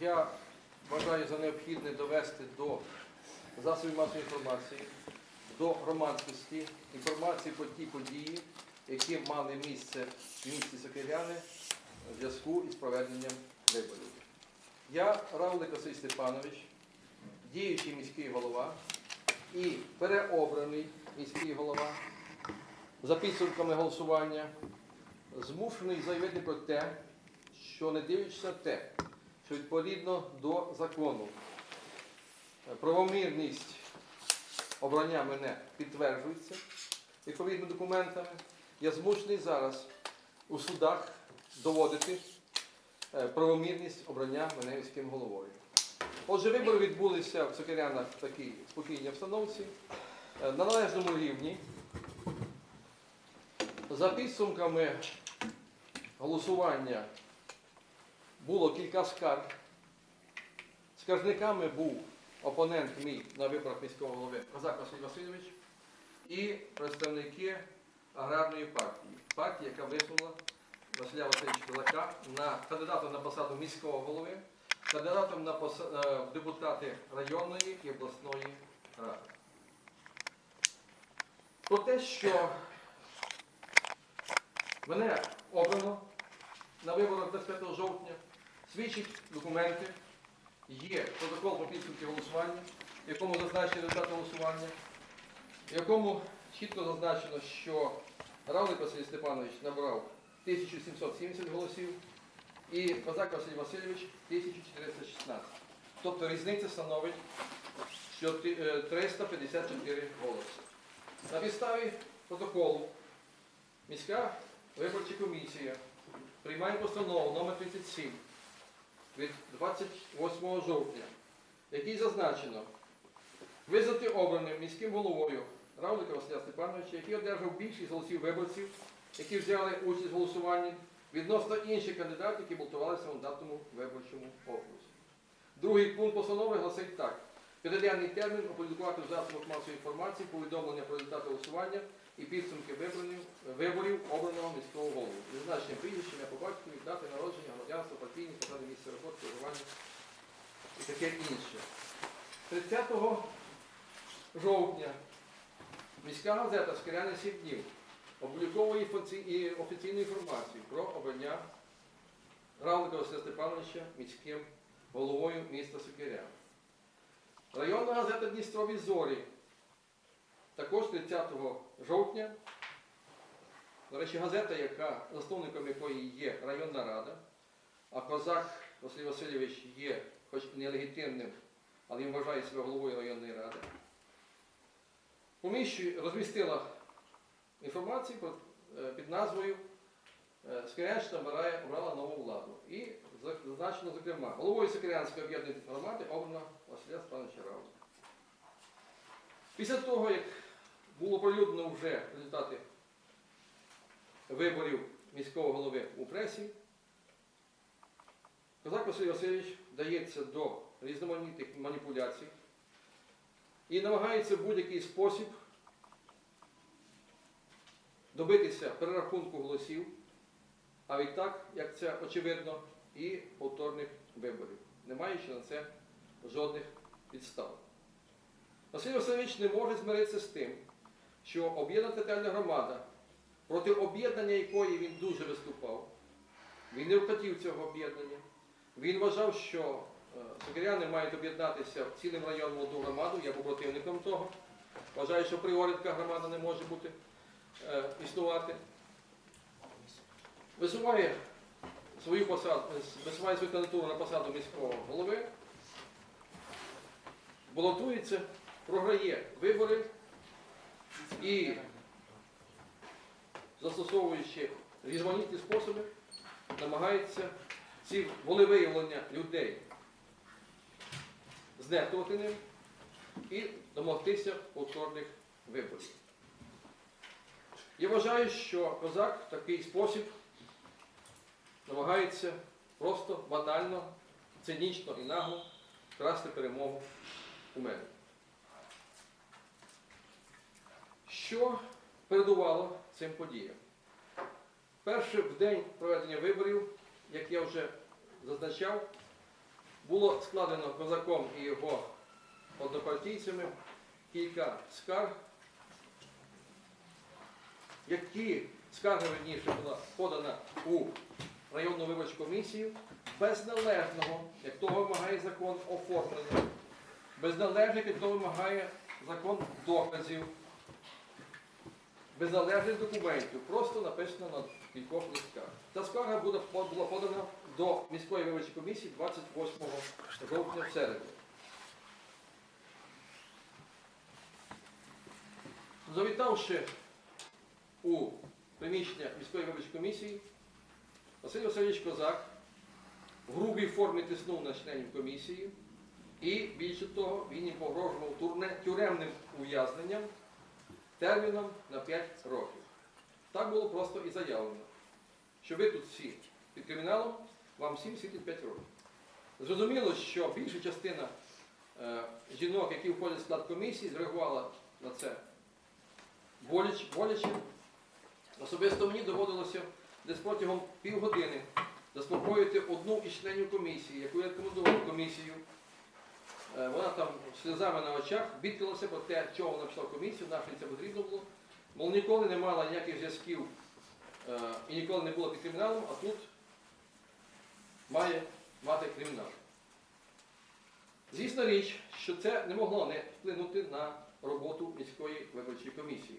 Я вважаю за необхідне довести до засобів масової інформації, до громадськості інформації про ті події, які мали місце в місті Сокиряни в зв'язку із проведенням виборів. Я Равлик Василь Степанович, діючий міський голова і переобраний міський голова за підсумками голосування змушений заявити про те, що не дивлячись на те, відповідно до закону е, правомірність обрання мене підтверджується відповідними документами, я змушений зараз у судах доводити е, правомірність обрання мене міським головою. Отже, вибори відбулися в Сокирянах в такій спокійній обстановці, е, на належному рівні. За підсумками голосування було кілька скарг. Скаржниками був опонент мій на виборах міського голови Козак Василь Васильович і представники аграрної партії. Партії, яка висунула Василя Васильовича Козака на кандидатом на посаду міського голови, кандидатом на поса- е, депутати районної і обласної ради. Про те, що мене обрано на виборах 25 жовтня, свідчить документи, є протокол про підсумки голосування, в якому зазначені результати голосування, в якому чітко зазначено, що Равлик Василь Степанович набрав 1770 голосів і Козак Василь Васильович 1416. Тобто різниця становить що е, 354 голоси. На підставі протоколу міська виборча комісія приймає постанову номер 37 від 28 жовтня, в якій зазначено визнати обраним міським головою Равлика Василя Степановича, який одержав більшість голосів виборців, які взяли участь в голосуванні відносно інших кандидатів, які балотувалися в мандатному виборчому окрузі. Другий пункт постанови гласить так. П'ятиденний термін опублікувати в засобах масової інформації повідомлення про результати голосування і підсумки виборів, виборів обраного міського голову. Зазначення прізвища, ім'я по батькові, дати народження, громадянство, партійні, посади місця роботи, керування і таке інше. 30 жовтня міська газета «Скряни 7 днів» опубліковує офіційну інформацію про обрання Равлика Василя Степановича міським головою міста Сокиря. Районна газета Дністрові зорі також 30 жовтня. До речі, газета, яка засновником якої є районна рада, а козак Василь Васильович є, хоч і нелегітимним, але він вважає себе головою районної ради. Поміщує, розмістила інформацію е, під назвою е, Скорянщина обрала нову владу. І зазначено, зокрема, головою Сокирянської об'єднаної громади обрана Василя Степановича Равлика. Після того, як було оприлюднено вже результати виборів міського голови у пресі, Козак Василь Васильович вдається до різноманітних маніпуляцій і намагається в будь-який спосіб добитися перерахунку голосів, а відтак, як це очевидно, і повторних виборів, не маючи на це жодних підстав. Василь Васильович не може змиритися з тим, що об'єднана територіальна громада, проти об'єднання якої він дуже виступав, він не хотів цього об'єднання. Він вважав, що е, сокиряни мають об'єднатися в цілим район молоду громаду, я був противником того. Вважаю, що апріорі така громада не може бути е, існувати. Висуває свою посаду, висуває свою кандидатуру на посаду міського голови, балотується, програє вибори і, застосовуючи різноманітні способи, намагається ці волевиявлення людей знехтувати ним і домогтися повторних виборів. Я вважаю, що козак в такий спосіб намагається просто банально, цинічно і нагло красти перемогу у мене. Що передувало цим подіям? Перше, в день проведення виборів, як я вже зазначав, було складено козаком і його однопартійцями кілька скарг, які скарга верніше була подана у районну виборчу комісію без належного, як того вимагає закон оформлення, без належних, як того вимагає закон доказів, без належних документів, просто написано на кількох листках. Ця скарга буде, була подана до міської виборчої комісії 28 жовтня в середу. Завітавши у приміщення міської виборчої комісії, Василь Васильович Козак в грубій формі тиснув на членів комісії і, більше того, він їм погрожував турне- тюремним ув'язненням терміном на 5 років. Так було просто і заявлено, що ви тут всі під криміналом, вам всім світить 5 років. Зрозуміло, що більша частина е, жінок, які входять в склад комісії, зреагувала на це боляче. Особисто мені доводилося десь протягом півгодини заспокоїти одну із членів комісії, яку я рекомендував комісію. Е, Вона там сльозами на очах бідкалася про те, чого вона пішла в комісію, нафіг це потрібно було. Мол, ніколи не мала ніяких зв'язків е, і ніколи не була під криміналом, а тут має мати кримінал. Звісна річ, що це не могло не вплинути на роботу міської виборчої комісії.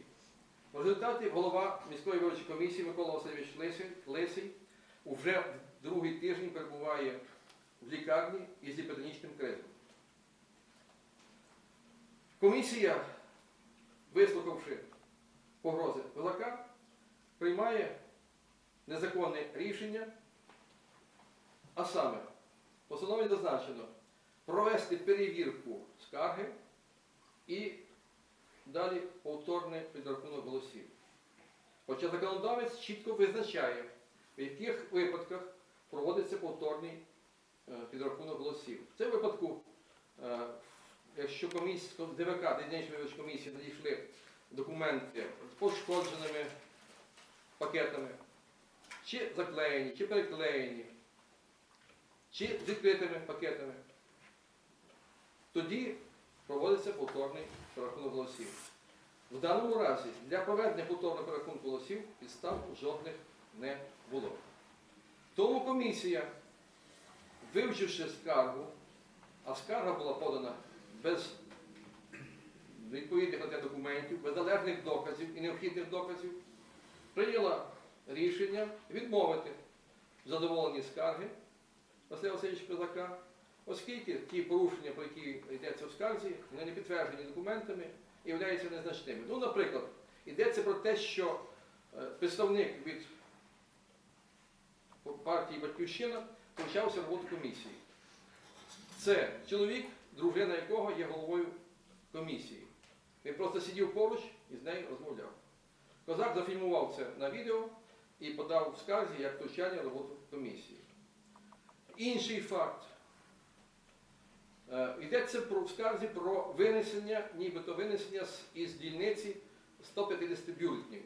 В результаті голова міської виборчої комісії Микола Васильович Лисий, уже другий тиждень перебуває в лікарні із гіпертонічним кризом. Комісія, вислухавши погрози Козака, приймає незаконне рішення, а саме, постанові зазначено провести перевірку скарги і далі повторний підрахунок голосів. Хоча законодавець чітко визначає, в яких випадках проводиться повторний е, підрахунок голосів. В цьому випадку, е, якщо комісія, ДВК, Дільничної комісії, надійшли документи з пошкодженими пакетами, чи заклеєні, чи переклеєні, чи з відкритими пакетами, тоді проводиться повторний перерахунок голосів. В даному разі для проведення повторного перерахунку голосів підстав жодних не було. Тому комісія, вивчивши скаргу, а скарга була подана без відповідних документів, без належних доказів і необхідних доказів, прийняла рішення відмовити в задоволенні скарги Василя Васильовича Козака, оскільки ті порушення, про які йдеться в скарзі, вони не підтверджені документами і являються незначними. Ну, наприклад, йдеться про те, що е, представник від партії Батьківщина втручався в роботу комісії. Це чоловік, дружина якого є головою комісії. Він просто сидів поруч і з нею розмовляв. Козак зафільмував це на відео і подав в скарзі як втручання роботу комісії. Інший факт. Е, Йдеться про в скарзі про винесення, нібито винесення із дільниці 150 бюлетнів.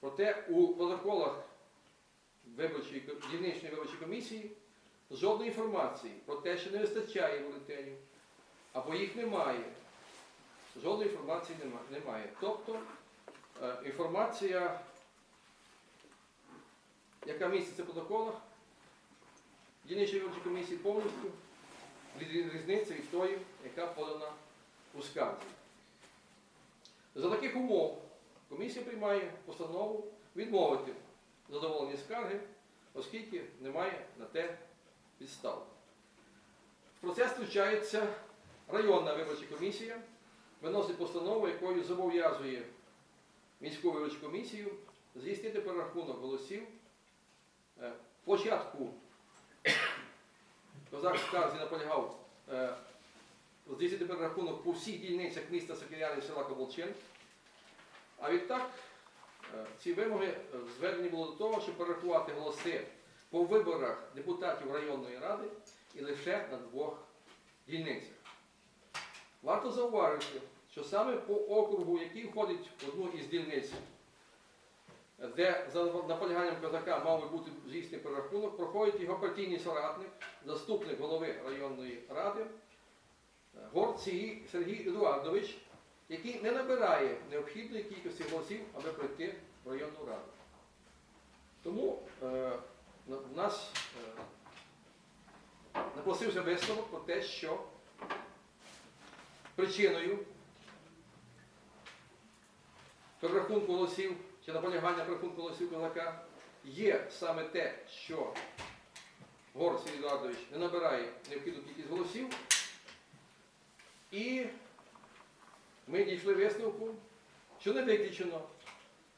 Проте у протоколах дільничної виборчої комісії жодної інформації про те, що не вистачає бюлетенів, або їх немає. Жодної інформації немає. Тобто е, інформація, яка міститься в протоколах, дільничної виборчої комісії повністю різниця від тої, яка подана у скарзі. За таких умов комісія приймає постанову відмовити задоволені скарги, оскільки немає на те підстав. В процес включається районна виборча комісія, виносить постанову, якою зобов'язує міську виборчу комісію здійснити перерахунок голосів. Е, Спочатку Козак скарзі наполягав е, здійснити перерахунок по всіх дільницях міста Сокиряни і села Коболчин. А відтак е, ці вимоги е, зведені було до того, щоб перерахувати голоси по виборах депутатів районної ради і лише на двох дільницях. Варто зауважити, що саме по округу, який входить в одну із дільниць де за наполяганням козака мав би бути здійснений перерахунок, проходить його партійний соратник, заступник голови районної ради, е, Сергій, Сергій Едуардович, який не набирає необхідної кількості голосів, аби пройти в районну раду. Тому е, в нас е, напросився висновок про те, що причиною перерахунку голосів чи наполягання перерахунку голосів козака є саме те, що Гор Сергій Едуардович не набирає необхідну кількість голосів. І ми дійшли висновку, що не виключено,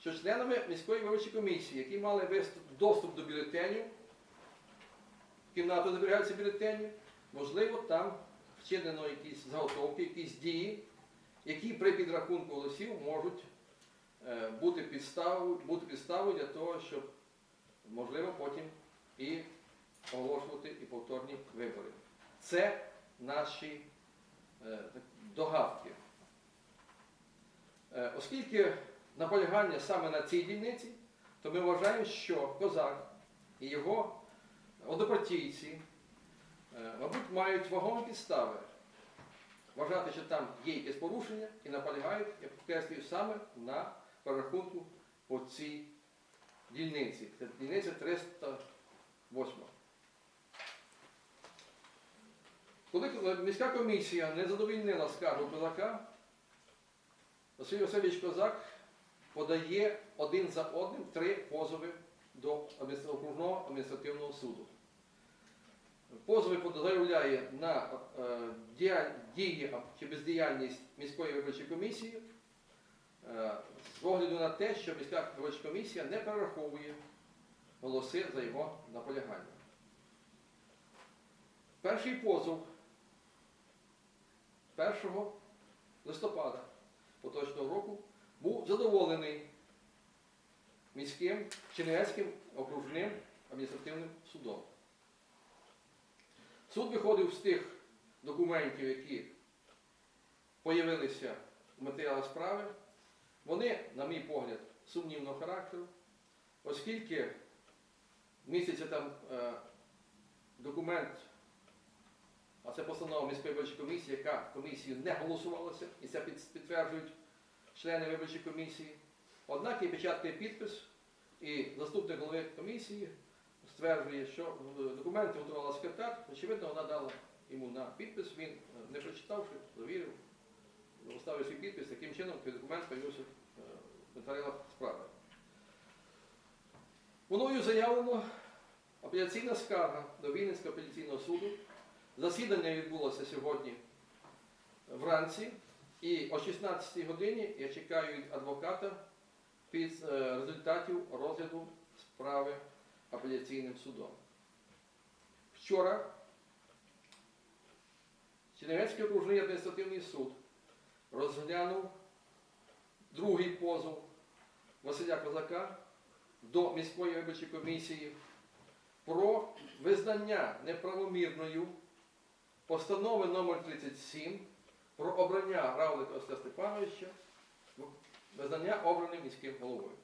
що членами міської виборчої комісії, які мали доступ до бюлетенів, в кімнату зберігаються бюлетені, можливо, там вчинено якісь заготовки, якісь дії, які при підрахунку голосів можуть бути підставою, бути підставою для того, щоб можливо потім і оголошувати і повторні вибори. Це наші е, догадки. Е, Оскільки наполягання саме на цій дільниці, то ми вважаємо, що козак і його однопартійці, е, мабуть, мають вагомі підстави вважати, що там є якесь порушення і наполягають, я підкреслюю, саме на перерахунку по цій дільниці. Це дільниця 308. Коли міська комісія не задовільнила скаргу козака, Василь Васильович Козак подає один за одним три позови до окружного адміністративного суду. Позови заявляє на е, дії чи бездіяльність міської виборчої комісії з огляду на те, що міська виборча комісія не перераховує голоси за його наполягання. Перший позов 1 листопада поточного року був задоволений міським Чернівецьким окружним адміністративним судом. Суд виходив з тих документів, які появилися в матеріалах справи. Вони, на мій погляд, сумнівного характеру, оскільки міститься там е, документ, а це постанова міської виборчої комісії, яка комісією не голосувалася, і це підтверджують члени виборчої комісії. Однак є печатка і підпис, і заступник голови комісії стверджує, що е, документи готувала секретар, очевидно, вона дала йому на підпис, він, е, не прочитавши, завірив, поставив свій підпис, таким чином цей документ появився матеріалах справи. Мною заявлено апеляційна скарга до Вінницького апеляційного суду. Засідання відбулося сьогодні вранці, і о 16 годині я чекаю від адвоката під е, результатів розгляду справи апеляційним судом. Вчора Чернівецький окружний адміністративний суд розглянув другий позов Василя Козака до міської виборчої комісії про визнання неправомірною постанови номер 37 про обрання Равлика Остя Степановича, визнання обраним міським головою.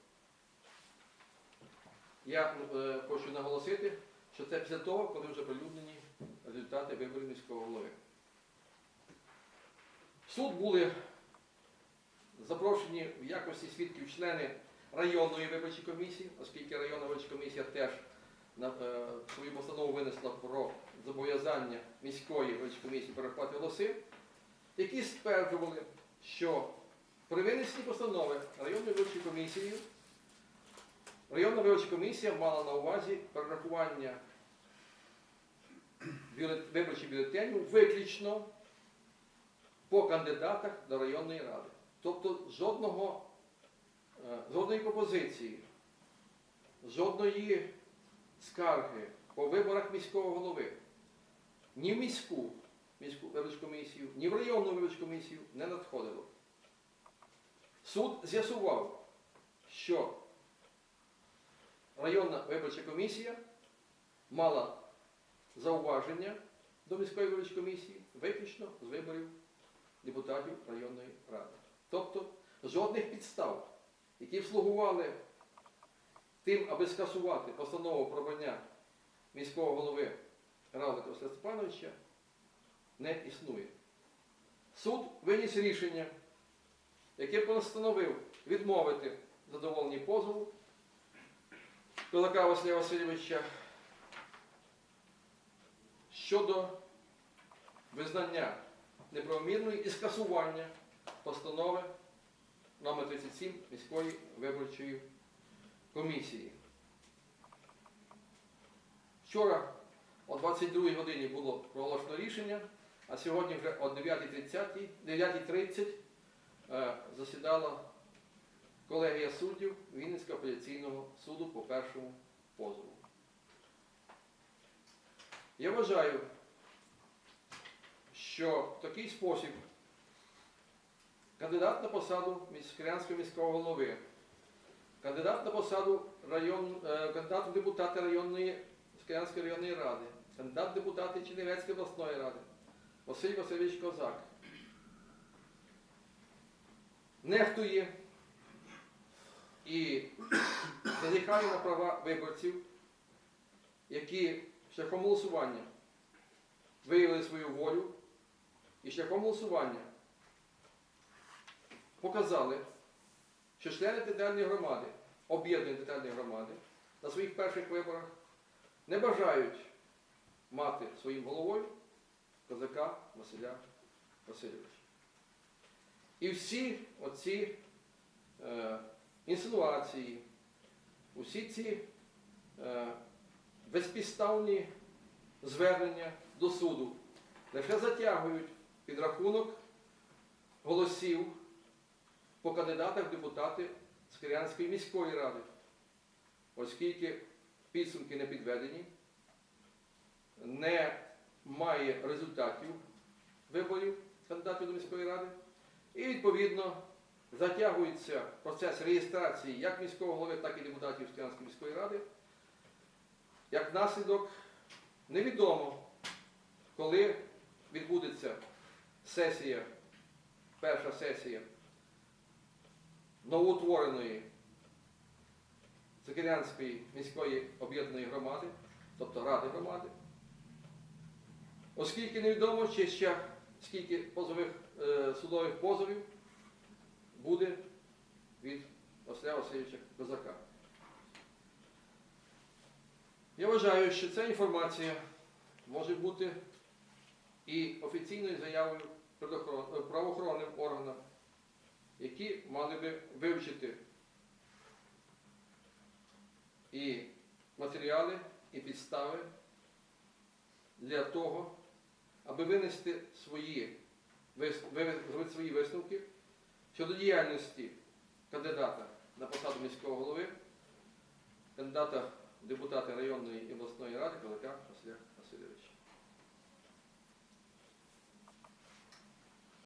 Я е, хочу наголосити, що це після того, коли вже прилюднені результати виборів міського голови. Суд були запрошені в якості свідків члени районної виборчої комісії, оскільки районна виборча комісія теж е, свою постанову винесла про зобов'язання міської виборчої комісії перехвати голоси, які стверджували, що при винесенні постанови районної виборчої комісії Районна виборча комісія мала на увазі перерахування виборчих бюлетенів виключно по кандидатах до районної ради. Тобто жодного, е, жодної пропозиції, жодної скарги по виборах міського голови ні в міську міську виборчу комісію, ні в районну виборчу комісію не надходило. Суд з'ясував, що районна виборча комісія мала зауваження до міської виборчої комісії виключно з виборів депутатів районної ради. Тобто жодних підстав, які б слугували тим, аби скасувати постанову про обрання міського голови Василя Степановича, не існує. Суд виніс рішення, яке постановив відмовити задоволенні позову Козака Василя Васильовича щодо визнання неправомірної і скасування постанови номер 37 міської виборчої комісії. Вчора о 22 годині було проголошено рішення, а сьогодні вже о 9.30 9.30, е, засідала колегія суддів Вінницького апеляційного суду по першому позову. Я вважаю, що в такий спосіб кандидат на посаду Міськрянського міського голови, кандидат на посаду район, е, кандидат в депутати районної Скрянської районної ради, кандидат в депутати Чернівецької обласної ради. Василь Васильович Козак. Нехтує і зазіхає на права виборців, які шляхом голосування виявили свою волю. І шляхом голосування показали, що члени територіальної громади, об'єднаної територіальної громади на своїх перших виборах не бажають мати своїм головою козака Василя Васильовича. І всі оці е, інсинуації, усі ці е, безпідставні звернення до суду лише затягують підрахунок голосів по кандидатах в депутати Скирянської міської ради, оскільки підсумки не підведені, не має результатів виборів кандидатів до міської ради, і відповідно затягується процес реєстрації як міського голови, так і депутатів Скирянської міської ради. Як наслідок, невідомо, коли відбудеться сесія, перша сесія новоутвореної Закирянської міської об'єднаної громади, тобто Ради громади, оскільки невідомо, чи ще скільки позових, е, судових позовів буде від Василя Васильовича Козака. Я вважаю, що ця інформація може бути і офіційною заявою правоохоронним органам, які мали би вивчити і матеріали, і підстави для того, аби винести свої, зробити свої висновки щодо діяльності кандидата на посаду міського голови, кандидата в депутати районної і обласної ради Василя